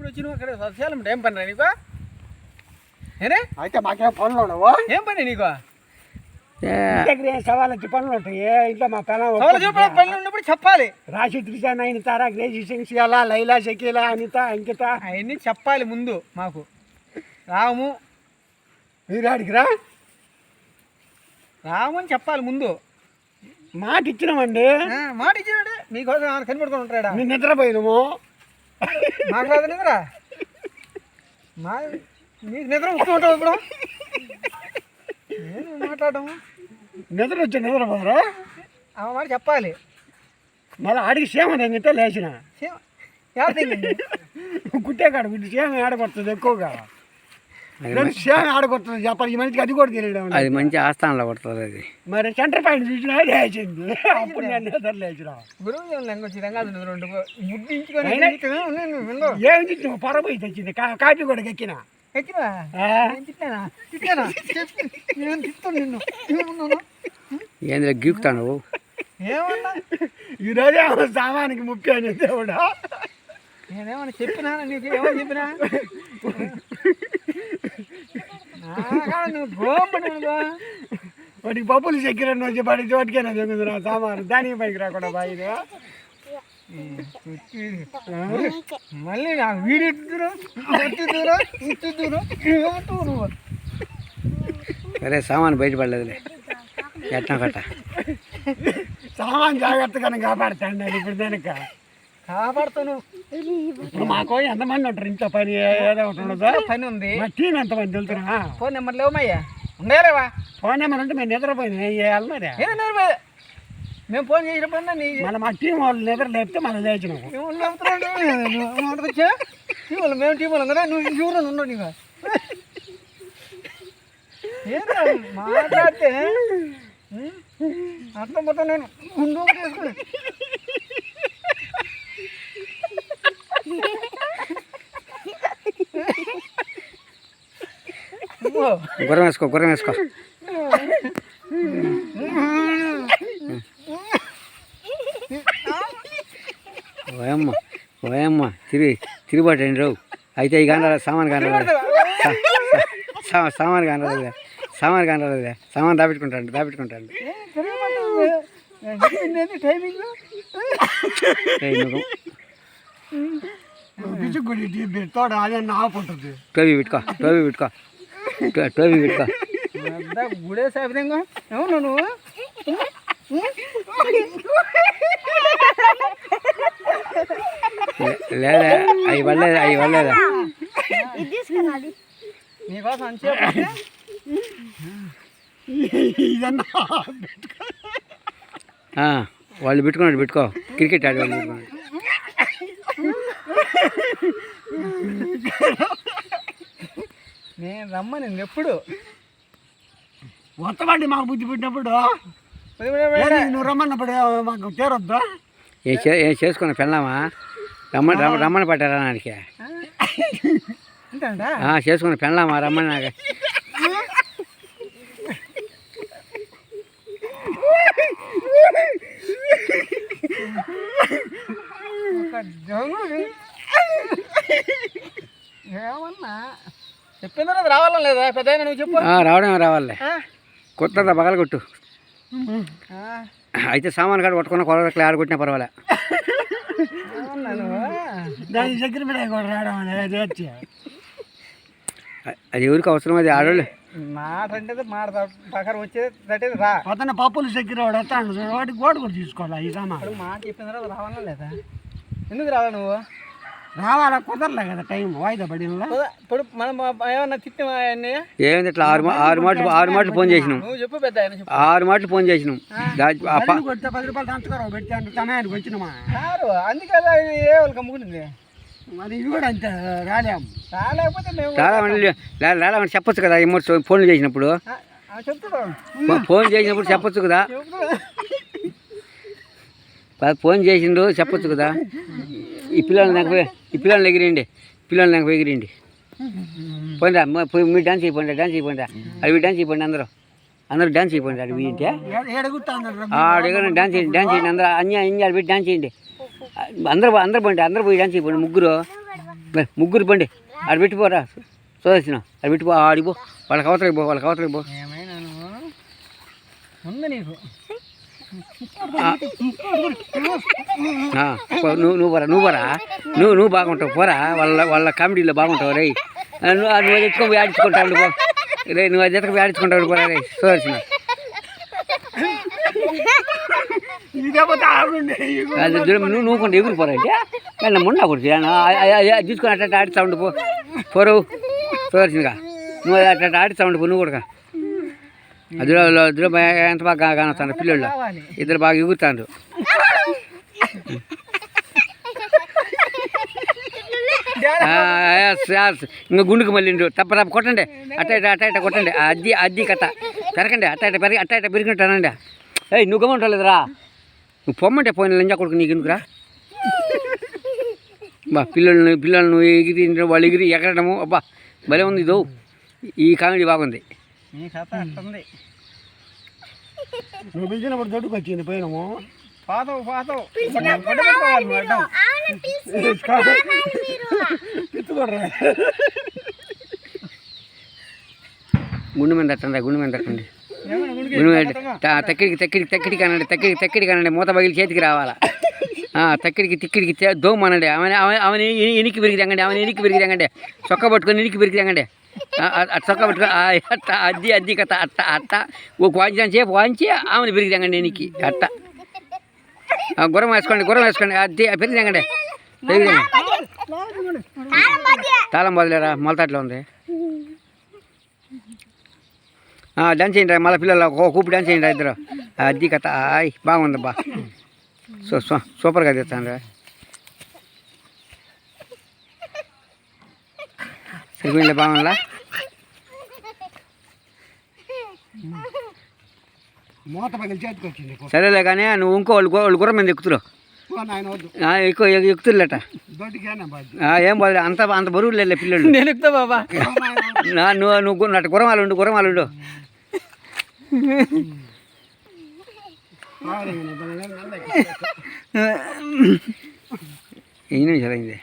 ఇప్పుడు వచ్చి నువ్వు అక్కడ సస్యాలం ఏం పని రా నీకు? ఏరే అయితే మాకేం పనులు ఉండవు. ఏం పని నీకు? దగ్గర ఏం సవాల్ వచ్చి పనులు ఉంటాయి? ఇంట్లో మా పిల్లలు పనులు ఉన్నప్పుడు చెప్పాలి. రాశి త్రిష నైన్ తారా గ్రేసి సింగ్సియాల లైలా షకీల అనిత అంకిత. అవన్నీ చెప్పాలి ముందు మాకు. రాము. మీరు అడిగిరా రాము అని చెప్పాలి ముందు. మాట ఇచ్చినామండి ఆ, మాట ఇచ్చినాడు మీకోసం కనిపెట్టుకొని ఉంటాడా? నిద్రపోయినాము. మాకు రాదు నిద్ర మా నీకు నిద్ర వస్తూ ఉంటావు ఇప్పుడు. నేను మాట్లాడము నిద్ర వచ్చి నిద్రపోరా ఆ మాట చెప్పాలి. మళ్ళీ ఆడికి సేమ తెంగితే లేచిన. సే- ఎవరు తెగింది? కుట్టేకాడ వీటి సేమ ఆడగొడుతుంది ఎక్కువగా. ఆడగొడుతుంది చెప్పాలి ఈ మనిషికి అది కూడా తెలియడం. అది మంచి ఆస్థానంలో పడుతుంది అది. మరి సెంటర్ పాయింట్ చూసినా లేచింది అప్పుడు నేను నిద్ర లేచిన. ఏమి తెచ్చిన పొరపోయి తెచ్చింది. కా- కాఫీ కూడా ఎక్కిన తిట్టానా? నిన్ను. ఏంద్ర గీకుతావు నువ్వు. ఏమన్నా? ఈ రోజు ఏమో సామానికి ముఖ్యం అని దేవుడా? నేనేమన్నా చెప్పినా నీకు? ఏమని చెప్పినా? వాడికి పప్పులు చక్కెరని వచ్చి పడి చోటుకేనా చెందుతున్నా సామాను దానికి పైకి రాకుండా బాయి మళ్ళీ నాకు వీడి సరే సామాన్ బయటపడలేదులే ఎట్నా కట్ట సామాన్ జాగ్రత్తగా కాపాడుతాండి ఇప్పుడు దానిక? కాపాడుతాను. ఇప్పుడు మాకు ఎంతమంది ఉంటారు? ఇంట్లో పని ఏదో ఒకటి ఉండదు? పని ఉంది. మా టీం ఎంతమంది వెళ్తున్నా? ఫోన్ నెంబర్ లేవమ్మయ్యా. ఉండేలేవా ఫోన్ నెంబర్ అంటే మేము నిద్రపోయినా? ఏం చేయాలి మరి ఏదో నెంబర్ మేము ఫోన్ చేసినప్పుడు నీ మళ్ళీ మా టీం వాళ్ళు నిద్ర లేపితే మనం లేచినాము. టీములు మేము టీములు కదా నువ్వు చూడను ఉండవు నీకు. మాట్లాడితే? అట్లా మొత్తం నేను. ముందు చేసుకుని గుర్రం వేసుకో గుర్రం వేసుకో. ఓయమ్మ ఓయమ్మ తిరిగి తిరిగిపట్టండి రావు. అయితే ఈ గాన సామాన్ కాన సామాన్ సామాన్ కానరాదులే సామాన్ తోడ అదే ఆఫ్ ఉంటుంది. టోబీ పెట్టుకో టోబీ పెట్టుకో. టో- టోబీ పెట్టుకో గుడే సాపిదంగా అవును నువ్వు లే- లేదా అవి వల్లేదా అవి వల్లేదా నీకోసం అంచేపు ఇదన్నా ఆ, వాళ్ళు పెట్టుకున్నాడు పెట్టుకో క్రికెట్ ఆడే వాళ్ళు పెట్టుకున్నాడు నేను రమ్మని ఎప్పుడు వత్తమండి మాకు బుద్ధి పుట్టినప్పుడు. నువ్వు రమ్మన్నప్పుడు మాకు తీరొద్దా? ఏ చే ఏ చేసుకున్న పెళ్ళామా? రమ్మని రమ్మ రమ్మని పట్టారా నాడికి చేసుకున్న పెళ్ళామా రమ్మని నాకు? ఏమన్నా? రావాలని లేదా? పెద్ద నువ్వు చెప్పు. ఆ, రావడం రావాలే? కొత్త బగలు కొట్టు ఆ, అయితే సామాన్ కాడ కొట్టుకున్న కొరకలు ఆడ కొట్టినా పర్వాలే. దాని కూడా రావడం అనేది అ- అది ఎవరికి అవసరం? అది ఆడోళ్ళు. మాట అంటే మాట ప్రకారం వచ్చేది రా. పొద్దున్న పప్పులు చక్కెర వాడు వస్తాను వాడికి గోడ కూడా తీసుకోవాలి ఈ సామాన్? మాట చెప్పిన తర్వాత రావాలా లేదా? ఎందుకు రావాలి నువ్వు? రావాలా? కుదరలే కదా టైం వాయిదా పడినలా పద, ఇప్పుడు మనం ఏమన్నా తిట్టిమా ఆయన్ని? ఏమైంది ఇట్లా ఆరు ఆరు మాటలు ఆరు మాటలు ఫోన్ చేసినాం. నువ్వు చెప్పు పెద్ద ఆయన చెప్పు. ఆరు మాటలు ఫోన్ చేసినాం. దా- ఆ ప- పది కొడితే పది రూపాయలు దంచుకోరా పెడితే అంటే సమయానికి వచ్చినామా? కారు అందుకే అది ఏ వాళ్ళకి అమ్ముకునింది మరి ఇది కూడా అంతే రాలేం రాలేకపోతే మేము చాలా మంది రాలేమని చెప్పొచ్చు కదా ఎమ్మో ఫోన్లు చేసినప్పుడు. ఆ, ఆ, చెప్తున్నాం. ఫో- ఫోన్ చేసినప్పుడు చెప్పొచ్చు కదా. ఫోన్ చేసిండు చెప్పొచ్చు కదా. ఈ పిల్లల్ని నాకు ఈ పిల్లల్ని ఎగిరిండి. పిల్లల్ని నాకు ఎగిరిండి. పోయిందా మీరు డాన్స్ అయిపోయిందా డాన్స్ అయిపోయిందా అవి డాన్స్ అయిపోయింది అందరూ. అందరూ డాన్స్ అయిపోయింది అడిగి ఏంటి ఎడగుతాను ఆడ డాన్స్ చేయండి డాన్స్ చేయండి అందరూ. అన్ని అన్ని ఆడ పెట్టి డాన్స్ చేయండి. అందరూ అందరూ పండి అందరూ పోయి డాన్స్ అయిపోండి ముగ్గురు. ముగ్గురు పండి. ఆడ పెట్టిపోరా చూసిన ఆడ పెట్టిపో ఆడిపో వాళ్ళకి అవతలకి పో వాళ్ళకి అవతలకి పో. ఉంది నీకు. పో, నువ్వు నువ్వు పోరా నువ్వు పోరా. నువ్వు నువ్వు బాగుంటావు పోరా. వాళ్ళ వాళ్ళ కామెడీలో బాగుంటావు రే నువ్వు నువ్వు అది ఎత్తుకొని ఆడించుకుంటావు పో. రే నువ్వు అది ఎత్తుకొని ఆడించుకుంటావు పోరా రే దూరం నువ్వు నువ్వు కొంత ఎగురు పోరా అంటే కానీ మొన్న కొడుకు అది తీసుకొని అట్ట ఆడిస్తా ఉండు పో. పోరు చూసిందిగా నువ్వు అట్ట ఆడిస్తా ఉండు పో నువ్వు కూడా అది దూరం ఎంత బాగా కానొస్తాను పిల్లలు ఇద్దరు బాగా ఎగురుతాండ్రు. ఇంకా గుండుకు మళ్ళీ తప్ప తప్ప కొట్టండి. అట్ట ఇట్ట అట్ట ఇట్ట కొట్టండి. అద్ది అద్ది కట్ట. పెరగండి అట్ట ఇట్ట పెరిగి అట్ట ఇట్ట పెరిగినట్టానండి. ఏయ్ నువ్వు గమ్మంటలేదురా. నువ్వు పొమ్మంటే పోయిన లంజా కొడుకు నీకు ఎందుకురా? బా పిల్లల్ని పిల్లలను ఎగిరి వాళ్ళు ఎగిరి ఎగరడము. అబ్బా భలే ఉంది ఇదో. ఈ కామెడీ బాగుంది. నీ కథ అట్టుంది నువ్వు పిలిచినప్పుడు దొడ్డుకు వచ్చింది పోయినాము. పాతవు పాతవు. ఎత్తుకోడరా గుండు మీద తట్టండి గుండు మీద తట్టండి. గుండు మీద తక్కిడికి తక్కిడికి తక్కిడికి అనండి తక్కిడికి తక్కిడికి అనండి. మూత పగిలి చేతికి రావాలా? ఆ, తక్కిడికి తిక్కిడికి తే- దోమ అనండి. ఆమె ఆమె ఆమె ఎనికి పెరిగి తెంగండి ఆమె ఎనికి పెరిగి తెంగండి చొక్క పట్టుకొని ఎనికి పెరిగి తెంగండి చొక్క పెట్టుకుని ఆ, అట్ట అద్ది అద్ది కథ అట్ట అట్ట. ఒక వాంచి సేపు వాంచి ఆమెను పెరిగి తెంగండి అట్ట. గురం గుర్రం వేసుకోండి గుర్రం వేసుకోండి. అద్ది పెరిగి తెంగండి. పెరిగి తాళం బదులేరా? మొలతాట్లో ఉంది. ఆ, డాన్స్ చేయండి మళ్ళీ పిల్లలు ఒక కూపు డాన్స్ చేయండి ఇద్దరు. అద్ది కథ ఆయ్ బాగుందబ్బా. సూపర్గా తెస్తాను సరిపోయింది బాగుందా మూత పగిలి చేతికి వచ్చింది సరేలే కానీ నువ్వు ఇంకో వాళ్ళు వాళ్ళు గుర్రం మీద ఎక్కుతురు ఎక్కువ ఎక్- ఎక్కుతురులేట దొడ్డికేనా బాధ్యత ఆ, ఏం బాధ అంత అంత బరువు లేదు పిల్లలు నేను ఎక్కుతా బాబా నా నువ్వు నువ్వు గు- నటు గుర్రం వాళ్ళు ఉండు గుర్రం వాళ్ళు ఉండు నిమిషాలు అయింది